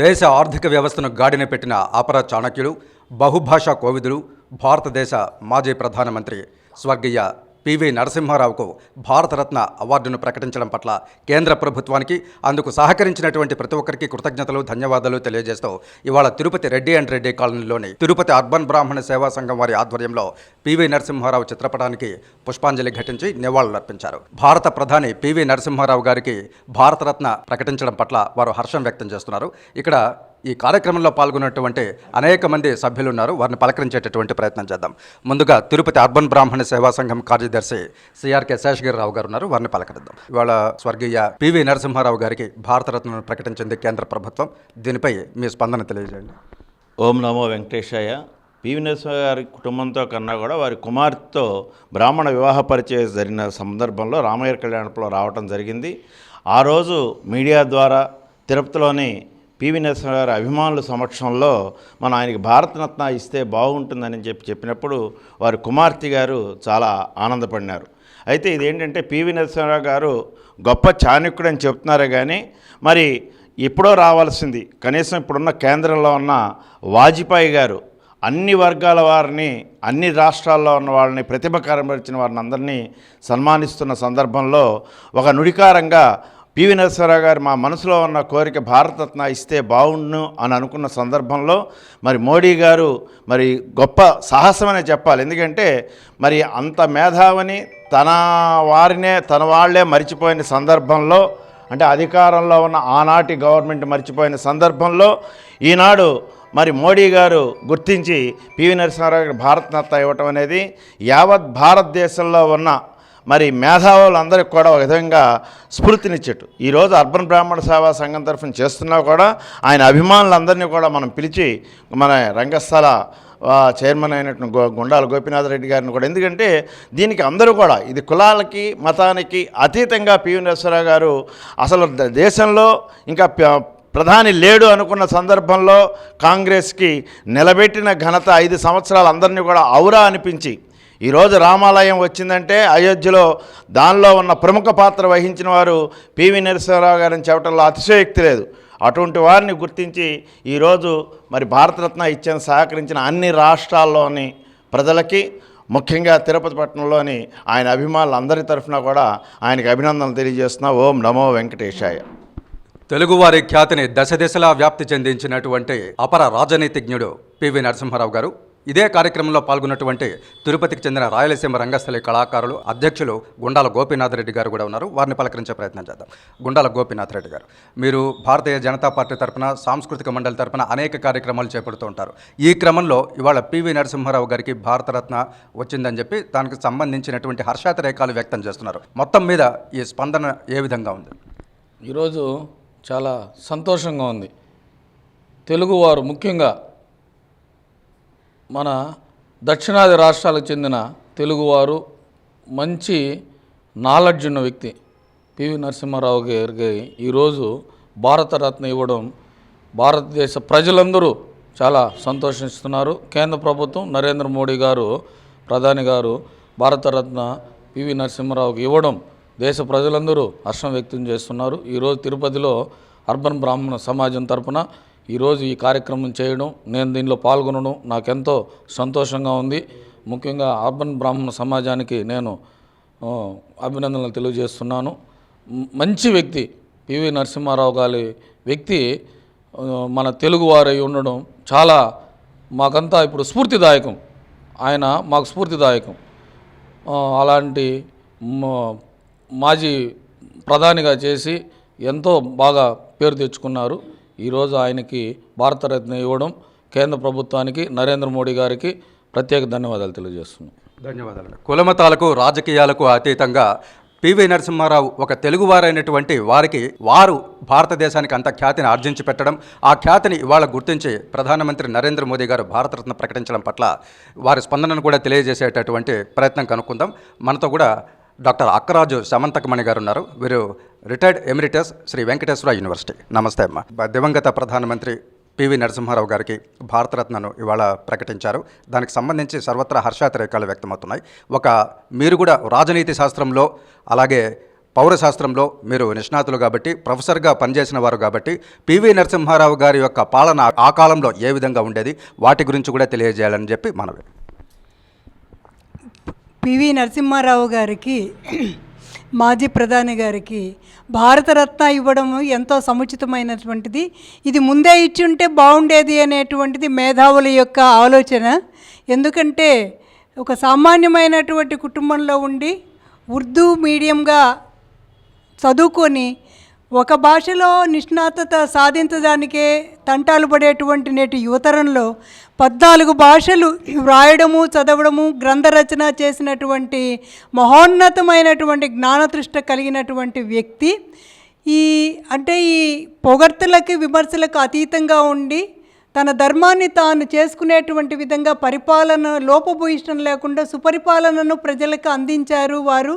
దేశ ఆర్థిక వ్యవస్థను గాడిన పెట్టిన అపర చాణక్యులు బహుభాషా కోవిదులు భారతదేశ మాజీ ప్రధానమంత్రి స్వర్గీయ పివి నరసింహారావుకు భారతరత్న అవార్డును ప్రకటించడం పట్ల కేంద్ర ప్రభుత్వానికి అందుకు సహకరించినటువంటి ప్రతి ఒక్కరికి కృతజ్ఞతలు ధన్యవాదాలు తెలియజేస్తూ ఇవాళ తిరుపతి రెడ్డి అండ్ రెడ్డి కాలనీలోని తిరుపతి అర్బన్ బ్రాహ్మణ సేవా సంఘం వారి ఆధ్వర్యంలో పివి నరసింహారావు చిత్రపటానికి పుష్పాంజలి ఘటించి నివాళులర్పించారు. భారత ప్రధాని పివి నరసింహారావు గారికి భారతరత్న ప్రకటించడం పట్ల వారు హర్షం వ్యక్తం చేస్తున్నారు. ఇక్కడ ఈ కార్యక్రమంలో పాల్గొన్నటువంటి అనేక మంది సభ్యులు ఉన్నారు వారిని పలకరించేటటువంటి ప్రయత్నం చేద్దాం. ముందుగా తిరుపతి అర్బన్ బ్రాహ్మణ సేవా సంఘం కార్యదర్శి సిఆర్కే శేషగిరిరావు గారు ఉన్నారు. వారిని పలకరిద్దాం. ఇవాళ స్వర్గీయ పివి నరసింహారావు గారికి భారతరత్నను ప్రకటించింది కేంద్ర ప్రభుత్వం. దీనిపై మీ స్పందన తెలియజేయండి. ఓం నమో వెంకటేశాయ. పివి నరసింహ గారి కుటుంబంతో కన్నా కూడా వారి కుమార్తెతో బ్రాహ్మణ వివాహ పరిచయం జరిగిన సందర్భంలో రామయ్య కళ్యాణంలో రావటం జరిగింది. ఆ రోజు మీడియా ద్వారా తిరుపతిలోని పివి నరసింహ గారి అభిమానుల సమక్షంలో మనం ఆయనకి భారతరత్న ఇస్తే బాగుంటుందని చెప్పి చెప్పినప్పుడు వారి కుమార్తె గారు చాలా ఆనందపడినారు. అయితే ఇదేంటంటే పివి నరసింహారావు గారు గొప్ప చాణక్యుడు అని చెప్తున్నారే కానీ మరి ఎప్పుడో రావాల్సింది కనీసం ఇప్పుడున్న కేంద్రంలో ఉన్న వాజ్పేయి గారు అన్ని వర్గాల వారిని అన్ని రాష్ట్రాల్లో ఉన్న వాళ్ళని ప్రతిభ కనబరిచిన వారిని అందరినీ సన్మానిస్తున్న సందర్భంలో ఒక నుడికారంగా పివి నరసరావు గారు మా మనసులో ఉన్న కోరిక భారతరత్న ఇస్తే బాగుండు అని అనుకున్న సందర్భంలో మరి మోడీ గారు మరి గొప్ప సాహసమనే చెప్పాలి. ఎందుకంటే మరి అంత మేధావిని తన వారినే తన వాళ్ళే మరిచిపోయిన సందర్భంలో అంటే అధికారంలో ఉన్న ఆనాటి గవర్నమెంట్ మర్చిపోయిన సందర్భంలో ఈనాడు మరి మోడీ గారు గుర్తించి పివి నరసింహారావు గారికి భారతరత్న ఇవ్వటం అనేది యావత్ భారతదేశంలో ఉన్న మరి మేధావులందరికీ కూడా ఒక విధంగా స్ఫూర్తినిచ్చేట్టు. ఈరోజు అర్బన్ బ్రాహ్మణ సేవా సంఘం తరఫున చేస్తున్నా కూడా ఆయన అభిమానులందరినీ కూడా మనం పిలిచి మన రంగస్థల చైర్మన్ అయినటువంటి గో గుండాల గోపీనాథ్ రెడ్డి గారిని కూడా. ఎందుకంటే దీనికి అందరూ కూడా ఇది కులాలకి మతానికి అతీతంగా పివి నరసరావు గారు అసలు దేశంలో ఇంకా ప్రధాని లేడు అనుకున్న సందర్భంలో కాంగ్రెస్కి నిలబెట్టిన ఘనత ఐదు సంవత్సరాలు అందరినీ కూడా ఔరా అనిపించి ఈరోజు రామాలయం వచ్చిందంటే అయోధ్యలో దానిలో ఉన్న ప్రముఖ పాత్ర వహించిన వారు పివి నరసింహారావు గారిని చెప్పడంలో అతిశయోక్తి లేదు. అటువంటి వారిని గుర్తించి ఈరోజు మరి భారతరత్న ఇచ్చిన సహకరించిన అన్ని రాష్ట్రాల్లోని ప్రజలకి ముఖ్యంగా తిరుపతి పట్టణంలోని ఆయన అభిమానులు అందరి తరఫున కూడా ఆయనకి అభినందనలు తెలియజేస్తున్నా. ఓం నమో వెంకటేశాయ. తెలుగువారి ఖ్యాతిని దశ దిశలా వ్యాప్తి చెందించినటువంటి అపర రాజనీతిజ్ఞుడు పివి నరసింహారావు గారు. ఇదే కార్యక్రమంలో పాల్గొన్నటువంటి తిరుపతికి చెందిన రాయలసీమ రంగస్థలి కళాకారులు అధ్యక్షులు గుండాల గోపీనాథ్ రెడ్డి గారు కూడా ఉన్నారు. వారిని పలకరించే ప్రయత్నం చేద్దాం. గుండాల గోపీనాథ్ రెడ్డి గారు మీరు భారతీయ జనతా పార్టీ తరఫున సాంస్కృతిక మండలి తరపున అనేక కార్యక్రమాలు చేపడుతూ ఉంటారు. ఈ క్రమంలో ఇవాళ పివి నరసింహారావు గారికి భారతరత్న వచ్చిందని చెప్పి దానికి సంబంధించినటువంటి హర్షాతిరేకాలు వ్యక్తం చేస్తున్నారు. మొత్తం మీద ఈ స్పందన ఏ విధంగా ఉంది? ఈరోజు చాలా సంతోషంగా ఉంది. తెలుగువారు ముఖ్యంగా మన దక్షిణాది రాష్ట్రాలకు చెందిన తెలుగువారు మంచి నాలెడ్జ్ ఉన్న వ్యక్తి. పివి నరసింహారావు గారికి ఈరోజు భారతరత్న ఇవ్వడం భారతదేశ ప్రజలందరూ చాలా సంతోషిస్తున్నారు. కేంద్ర ప్రభుత్వం నరేంద్ర మోడీ గారు ప్రధాని గారు భారతరత్న పివి నరసింహారావుకి ఇవ్వడం దేశ ప్రజలందరూ హర్షం వ్యక్తం చేస్తున్నారు. ఈరోజు తిరుపతిలో అర్బన్ బ్రాహ్మణ సమాజం తరపున ఈరోజు ఈ కార్యక్రమం చేయడం నేను దీనిలో పాల్గొనడం నాకెంతో సంతోషంగా ఉంది. ముఖ్యంగా అర్బన్ బ్రాహ్మణ సమాజానికి నేను అభినందనలు తెలియజేస్తున్నాను. మంచి వ్యక్తి పివి నరసింహారావు గారి వ్యక్తి మన తెలుగువారై ఉండడం చాలా మాకంతా ఇప్పుడు స్ఫూర్తిదాయకం. ఆయన మాకు స్ఫూర్తిదాయకం. అలాంటి మాజీ ప్రధానిగా చేసి ఎంతో బాగా పేరు తెచ్చుకున్నారు. ఈరోజు ఆయనకి భారతరత్న ఇవ్వడం కేంద్ర ప్రభుత్వానికి నరేంద్ర మోడీ గారికి ప్రత్యేక ధన్యవాదాలు తెలియజేస్తున్నాం. ధన్యవాదాలు. కులమతాలకు రాజకీయాలకు అతీతంగా పివి నరసింహారావు ఒక తెలుగువారైనటువంటి వారికి వారు భారతదేశానికి అంత ఖ్యాతిని ఆర్జించి పెట్టడం ఆ ఖ్యాతిని ఇవాళ గుర్తించి ప్రధానమంత్రి నరేంద్ర మోదీ గారు భారతరత్న ప్రకటించడం పట్ల వారి స్పందనను కూడా తెలియజేసేటటువంటి ప్రయత్నం కనుక్కుందాం. మనతో కూడా డాక్టర్ అక్కరాజు సమంతకమణి గారు ఉన్నారు. వీరు retired emeritus Sri Venkateswara university. నమస్తే అమ్మ. దివంగత ప్రధానమంత్రి పివి నరసింహారావు గారికి భారతరత్నను ఇవాళ ప్రకటించారు. దానికి సంబంధించి సర్వత్రా హర్షాతిరేకాలు వ్యక్తమవుతున్నాయి. ఒక మీరు కూడా రాజనీతి శాస్త్రంలో అలాగే పౌరశాస్త్రంలో మీరు నిష్ణాతులు కాబట్టి ప్రొఫెసర్గా పనిచేసిన వారు కాబట్టి పివి నరసింహారావు గారి యొక్క పాలన ఆ కాలంలో ఏ విధంగా ఉండేది వాటి గురించి కూడా తెలియజేయాలని చెప్పి మనవి. పివి నరసింహారావు గారికి మాజీ ప్రధాని గారికి భారతరత్న ఇవ్వడం ఎంతో సముచితమైనటువంటిది. ఇది ముందే ఇచ్చి ఉంటే బాగుండేది అనేటువంటిది మేధావుల యొక్క ఆలోచన. ఎందుకంటే ఒక సామాన్యమైనటువంటి కుటుంబంలో ఉండి ఉర్దూ మీడియంగా చదువుకొని ఒక భాషలో నిష్ణాతత సాధించడానికే తంటాలు పడేటువంటి నేటి యువతరంలో పద్నాలుగు భాషలు వ్రాయడము చదవడము గ్రంథ రచన చేసినటువంటి మహోన్నతమైనటువంటి జ్ఞానతృష్ట కలిగినటువంటి వ్యక్తి. ఈ అంటే ఈ పొగడ్తలకి విమర్శలకు అతీతంగా ఉండి తన ధర్మాన్ని తాను చేసుకునేటువంటి విధంగా పరిపాలన లోపభూయిష్టం లేకుండా సుపరిపాలనను ప్రజలకు అందించారు వారు.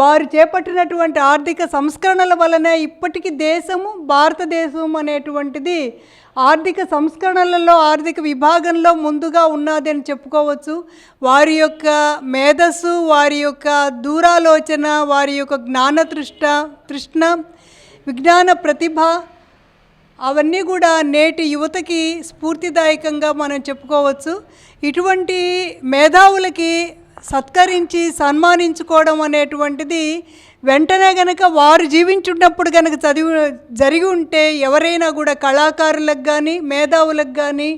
వారు చేపట్టినటువంటి ఆర్థిక సంస్కరణల వలన ఇప్పటికీ దేశము భారతదేశం అనేటువంటిది ఆర్థిక సంస్కరణలలో ఆర్థిక విభాగంలో ముందుగా ఉన్నది అని చెప్పుకోవచ్చు. వారి యొక్క మేధస్సు వారి యొక్క దూరాలోచన వారి యొక్క జ్ఞానతృష్ట తృష్ణ విజ్ఞాన ప్రతిభ అవన్నీ కూడా నేటి యువతకి స్ఫూర్తిదాయకంగా మనం చెప్పుకోవచ్చు. ఇటువంటి మేధావులకి సత్కరించి సన్మానించుకోవడం అనేటువంటిది వెంటనే గనక వారు జీవించున్నప్పుడు కనుక చదివి జరిగి ఉంటే ఎవరైనా కూడా కళాకారులకు కానీ మేధావులకు కానీ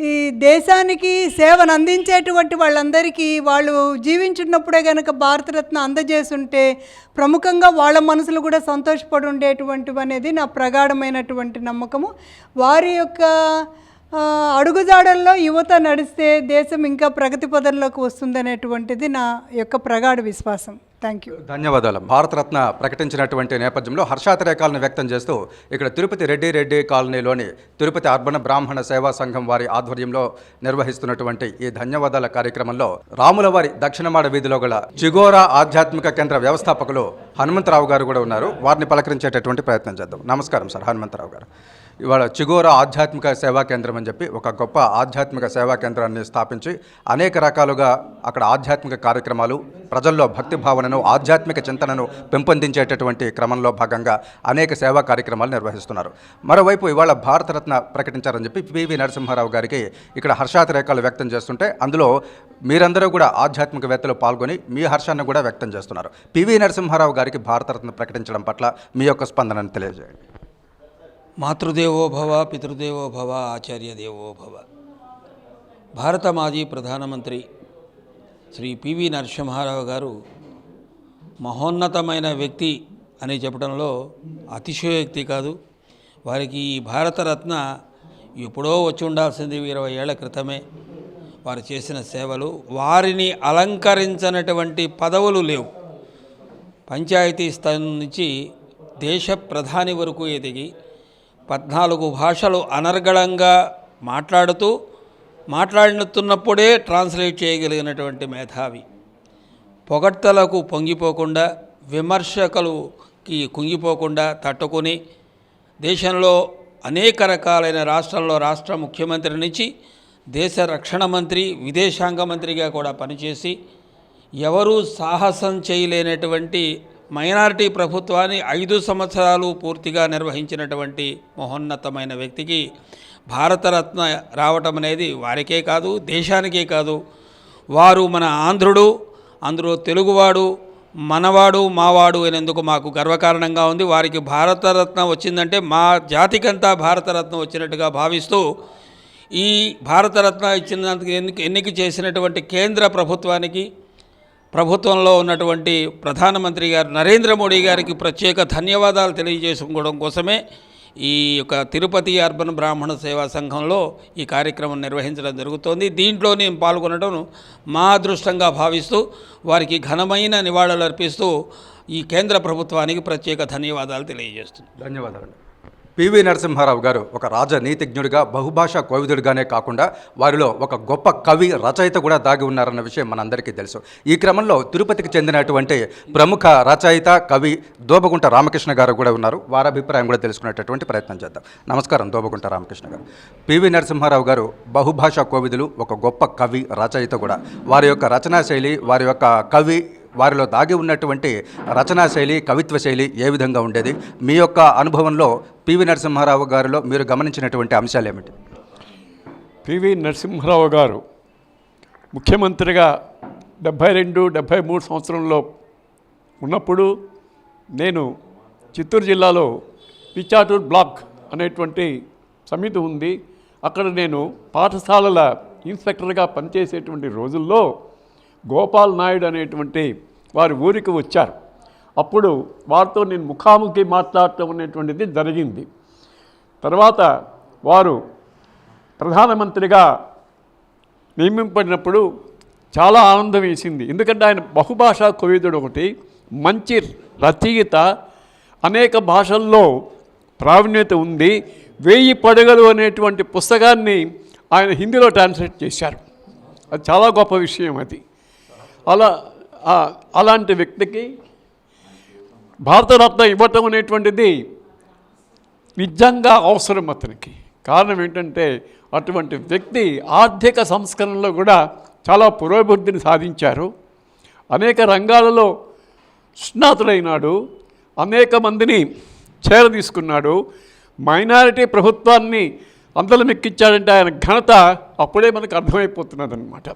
ఈ దేశానికి సేవను అందించేటువంటి వాళ్ళందరికీ వాళ్ళు జీవించున్నప్పుడే కనుక భారతరత్న అందజేస్తుంటే ప్రముఖంగా వాళ్ళ మనసులు కూడా సంతోషపడి ఉండేటువంటివి అనేది నా ప్రగాఢమైనటువంటి నమ్మకము. వారి యొక్క అడుగుజాడల్లో యువత నడిస్తే దేశం ఇంకా ప్రగతి పదంలోకి వస్తుందనేటువంటిది నా యొక్క ప్రగాఢ విశ్వాసం. థ్యాంక్ యూ ధన్యవాదాలు. భారతరత్న ప్రకటించినటువంటి నేపథ్యంలో హర్షాతిరేకాలను వ్యక్తం చేస్తూ ఇక్కడ తిరుపతి రెడ్డి రెడ్డి కాలనీలోని తిరుపతి అర్బన బ్రాహ్మణ సేవా సంఘం వారి ఆధ్వర్యంలో నిర్వహిస్తున్నటువంటి ఈ ధన్యవాదాల కార్యక్రమంలో రాములవారి దక్షిణమాడ వీధిలో గల చిగోరా ఆధ్యాత్మిక కేంద్ర వ్యవస్థాపకులు హనుమంతరావు గారు కూడా ఉన్నారు. వారిని పలకరించేటటువంటి ప్రయత్నం చేద్దాం. నమస్కారం సార్ హనుమంతరావు గారు. ఇవాళ చిగోరా ఆధ్యాత్మిక సేవా కేంద్రం అని చెప్పి ఒక గొప్ప ఆధ్యాత్మిక సేవా కేంద్రాన్ని స్థాపించి అనేక రకాలుగా అక్కడ ఆధ్యాత్మిక కార్యక్రమాలు ప్రజల్లో భక్తి భావనను ఆధ్యాత్మిక చింతనను పెంపొందించేటటువంటి క్రమంలో భాగంగా అనేక సేవా కార్యక్రమాలు నిర్వహిస్తున్నారు. మరోవైపు ఇవాళ భారతరత్న ప్రకటించారని చెప్పి పివి నరసింహారావు గారికి ఇక్కడ హర్షాతిరేకాలు వ్యక్తం చేస్తుంటే అందులో మీరందరూ కూడా ఆధ్యాత్మికవేత్తలు పాల్గొని మీ హర్షాన్ని కూడా వ్యక్తం చేస్తున్నారు. పివి నరసింహారావు గారికి భారతరత్న ప్రకటించడం పట్ల మీ యొక్క స్పందనను తెలియజేయండి. మాతృదేవో భవ పితృదేవో భవ ఆచార్య దేవో భవ భారత మాజీ ప్రధానమంత్రి శ్రీ పివి నరసింహారావు గారు మహోన్నతమైన వ్యక్తి అని చెప్పడంలో అతిశయోక్తి కాదు. వారికి ఈ భారతరత్న ఎప్పుడో వచ్చి ఉండాల్సింది ఇరవై ఏళ్ళ క్రితమే. వారు చేసిన సేవలు వారిని అలంకరించినటువంటి పదవులు లేవు. పంచాయతీ స్థాయి నుంచి దేశ ప్రధాని వరకు ఎదిగి పద్నాలుగు భాషలు అనర్గళంగా మాట్లాడుతూ మాట్లాడుతున్నప్పుడే ట్రాన్స్లేట్ చేయగలిగినటువంటి మేధావి. పొగడ్తలకు పొంగిపోకుండా విమర్శకులకి కుంగిపోకుండా తట్టుకొని దేశంలో అనేక రకాలైన రాష్ట్రంలో రాష్ట్ర ముఖ్యమంత్రి నుంచి దేశ రక్షణ మంత్రి విదేశాంగ మంత్రిగా కూడా పనిచేసి ఎవరూ సాహసం చేయలేనటువంటి మైనారిటీ ప్రభుత్వాన్ని ఐదు సంవత్సరాలు పూర్తిగా నిర్వహించినటువంటి మహోన్నతమైన వ్యక్తికి భారతరత్న రావటం అనేది వారికే కాదు దేశానికే కాదు. వారు మన ఆంధ్రుడు అందులో తెలుగువాడు మనవాడు మావాడు అనేందుకు మాకు గర్వకారణంగా ఉంది. వారికి భారతరత్న వచ్చిందంటే మా జాతికంతా భారతరత్న వచ్చినట్టుగా భావిస్తూ ఈ భారతరత్న ఇచ్చినందుకు ఎన్నిక ఎన్నిక చేసినటువంటి కేంద్ర ప్రభుత్వానికి ప్రభుత్వంలో ఉన్నటువంటి ప్రధానమంత్రి గారు నరేంద్ర మోడీ గారికి ప్రత్యేక ధన్యవాదాలు తెలియజేసుకోవడం కోసమే ఈ యొక్క తిరుపతి అర్బన్ బ్రాహ్మణ సేవా సంఘంలో ఈ కార్యక్రమం నిర్వహించడం జరుగుతోంది. దీంట్లో నేను పాల్గొనడం మా అదృష్టంగా భావిస్తూ వారికి ఘనమైన నివాళులు అర్పిస్తూ ఈ కేంద్ర ప్రభుత్వానికి ప్రత్యేక ధన్యవాదాలు తెలియజేస్తుంది ధన్యవాదాలు. పివి నరసింహారావు గారు ఒక రాజనీతిజ్ఞుడిగా బహుభాషా కోవిదుడిగానే కాకుండా వారిలో ఒక గొప్ప కవి రచయిత కూడా దాగి ఉన్నారన్న విషయం మనందరికీ తెలుసు. ఈ క్రమంలో తిరుపతికి చెందినటువంటి ప్రముఖ రచయిత కవి దోబగుంట రామకృష్ణ గారు కూడా ఉన్నారు. వారి అభిప్రాయం కూడా తెలుసుకునేటటువంటి ప్రయత్నం చేద్దాం. నమస్కారం దోబగుంట రామకృష్ణ గారు. పివి నరసింహారావు గారు బహుభాషా కోవిదులు ఒక గొప్ప కవి రచయిత కూడా. వారి యొక్క రచనా శైలి వారి యొక్క కవి వారిలో దాగి ఉన్నటువంటి రచనా శైలి కవిత్వ శైలి ఏ విధంగా ఉండేది? మీ యొక్క అనుభవంలో పివి నరసింహారావు గారిలో మీరు గమనించినటువంటి అంశాలు ఏమిటి? పివి నరసింహారావు గారు ముఖ్యమంత్రిగా డెబ్భై రెండు డెబ్భై మూడు సంవత్సరంలో ఉన్నప్పుడు నేను చిత్తూరు జిల్లాలో పిచ్చాటూర్ బ్లాక్ అనేటువంటి సమితి ఉంది. అక్కడ నేను పాఠశాలల ఇన్స్పెక్టర్గా పనిచేసేటువంటి రోజుల్లో గోపాల్ నాయుడు అనేటువంటి వారి ఊరికి వచ్చారు. అప్పుడు వారితో నేను ముఖాముఖి మాట్లాడటం అనేటువంటిది జరిగింది. తర్వాత వారు ప్రధానమంత్రిగా నియమింపడినప్పుడు చాలా ఆనందం వేసింది. ఎందుకంటే ఆయన బహుభాషా కవిదుడు ఒకటి మంచి రచయిత అనేక భాషల్లో ప్రావీణ్యత ఉంది వేయి పడగలు అనేటువంటి పుస్తకాన్ని ఆయన హిందీలో ట్రాన్స్లేట్ చేశారు. అది చాలా గొప్ప విషయం అది. అలా అలాంటి వ్యక్తికి భారతరత్న ఇవ్వటం అనేటువంటిది నిజంగా అవసరం అతనికి. కారణం ఏంటంటే అటువంటి వ్యక్తి ఆర్థిక సంస్కరణలో కూడా చాలా పురోభివృద్ధిని సాధించారు. అనేక రంగాలలో స్నాతుడైనాడు. అనేక మందిని చేరదీసుకున్నాడు. మైనారిటీ ప్రభుత్వాన్ని అందలమెక్కించాడంటే ఆయన ఘనత అప్పుడే మనకు అర్థమైపోతున్నది అనమాట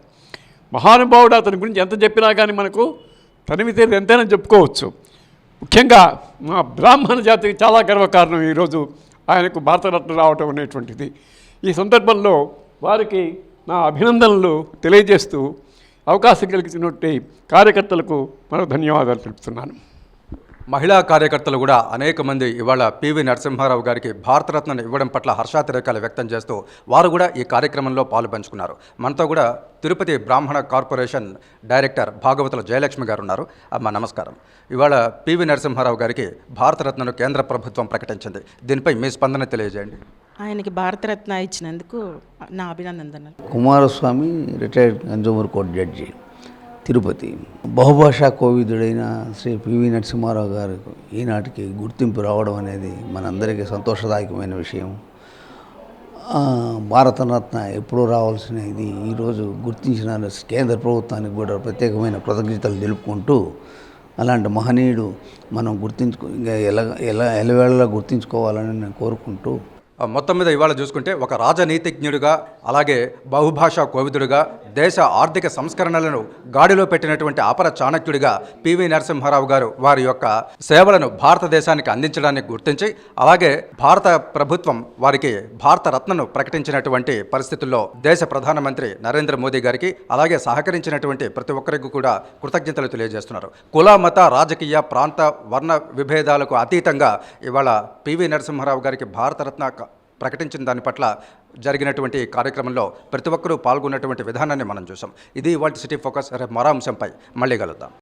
మహానుభావుడు అతని గురించి ఎంత చెప్పినా కానీ మనకు తనివి తీరు ఎంతైనా చెప్పుకోవచ్చు. ముఖ్యంగా మా బ్రాహ్మణ జాతికి చాలా గర్వకారణం ఈరోజు ఆయనకు భారతరత్న రావటం అనేటువంటిది. ఈ సందర్భంలో వారికి నా అభినందనలు తెలియజేస్తూ అవకాశం కలిగించినటువంటి కార్యకర్తలకు మరో ధన్యవాదాలు తెలుపుతున్నాను. మహిళా కార్యకర్తలు కూడా అనేక మంది ఇవాళ పివి నరసింహారావు గారికి భారతరత్నను ఇవ్వడం పట్ల హర్షాతిరేకాలు వ్యక్తం చేస్తూ వారు కూడా ఈ కార్యక్రమంలో పాలు పంచుకున్నారు. మనతో కూడా తిరుపతి బ్రాహ్మణ కార్పొరేషన్ డైరెక్టర్ భాగవతుల జయలక్ష్మి గారు ఉన్నారు. అమ్మ నమస్కారం. ఇవాళ పివి నరసింహారావు గారికి భారతరత్నను కేంద్ర ప్రభుత్వం ప్రకటించింది. దీనిపై మీ స్పందన తెలియజేయండి. ఆయనకి భారతరత్న ఇచ్చినందుకు నా అభినందనలు. Kumaraswamy retired consumer court judge. Tirupati. బహుభాషా కోవిదుడైన శ్రీ పివి నరసింహారావు గారు ఈనాటికి గుర్తింపు రావడం అనేది మనందరికీ సంతోషదాయకమైన విషయం. భారతరత్న ఎప్పుడూ రావాల్సిన ఇది ఈరోజు గుర్తించిన కేంద్ర ప్రభుత్వానికి కూడా ప్రత్యేకమైన కృతజ్ఞతలు తెలుపుకుంటూ అలాంటి మహనీయుడు మనం గుర్తించుకో ఇంకా ఎలా ఎలా ఎలవేళలా గుర్తించుకోవాలని నేను కోరుకుంటూ. ఆ, మొత్తం మీద ఇవాళ చూసుకుంటే ఒక రాజనీతిజ్ఞుడిగా అలాగే బహుభాషా కోవిదుడిగా దేశ ఆర్థిక సంస్కరణలను గాడిలో పెట్టినటువంటి అపర చాణక్యుడిగా పివి నరసింహారావు గారు వారి యొక్క సేవలను భారతదేశానికి అందించడానికి గుర్తించి అలాగే భారత ప్రభుత్వం వారికి భారత రత్నను ప్రకటించినటువంటి పరిస్థితుల్లో దేశ ప్రధానమంత్రి నరేంద్ర మోదీ గారికి అలాగే సహకరించినటువంటి ప్రతి ఒక్కరికి కూడా కృతజ్ఞతలు తెలియజేస్తున్నారు. కుల మత రాజకీయ ప్రాంత వర్ణ విభేదాలకు అతీతంగా ఇవాళ పివి నరసింహారావు గారికి భారతరత్న క- ప్రకటించిన దాని పట్ల జరిగినటువంటి కార్యక్రమంలో ప్రతి ఒక్కరూ పాల్గొన్నటువంటి విధానాన్ని మనం చూసాం ఇది ఇవాళ సిటీ ఫోకస్ రేపు మరో అంశంపై మళ్ళీ కలుద్దాం.